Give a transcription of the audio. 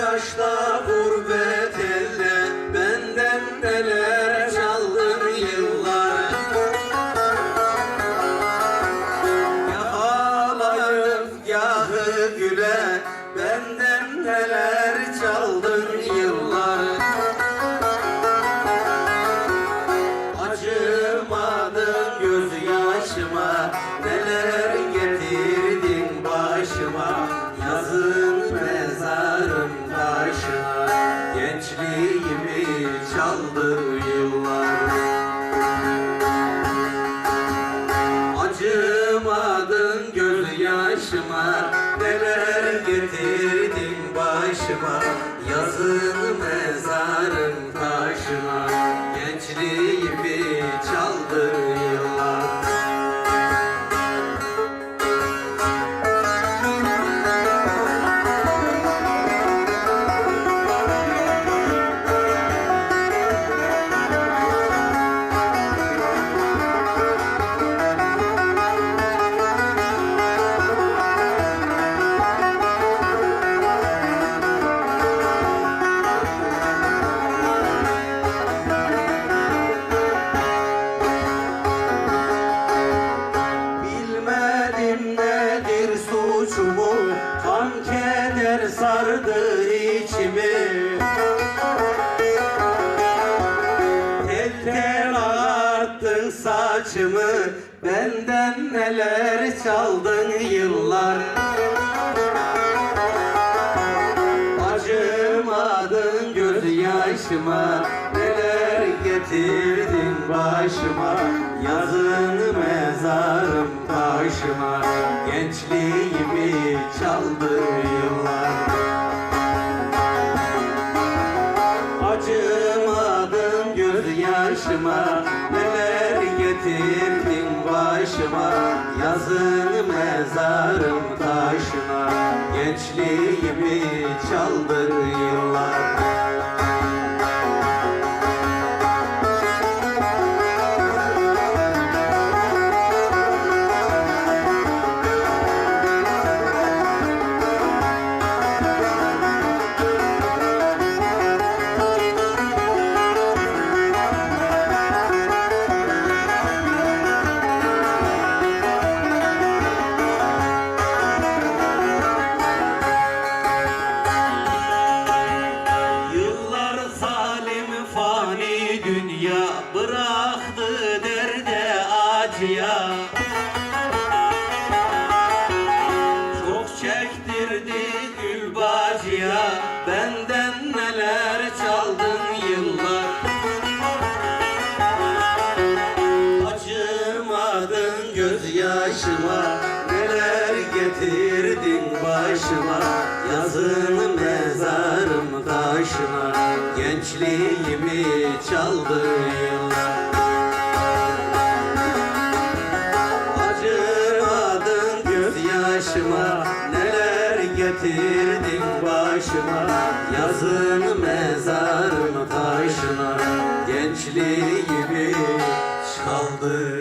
yaşta gurbet elde Benden neler çaldın yıllar. Ya ağlayıp gahı güle Benden neler çaldın yıllar. Acımadın gözyaşıma yaşıma Neler getirdin başıma? Yazın mezarım taşıma Gençliğimi saçımı Benden neler çaldın yıllar? Acımadın gözyaşıma Neler getirdin başıma? Yazın mezarım taşıma Gençliğimi çaldı yıllar. Acımadın gözyaşıma Neler getirdin başıma Yazın mezarım taşına. Gençliğimi çaldı yıllar Yıllar başıma Yazın mezarım taşına Gençliğimi çaldı yıllar Acımadın gözyaşıma Neler getirdin başıma. Yazın mezarım taşına Gençliğimi çaldı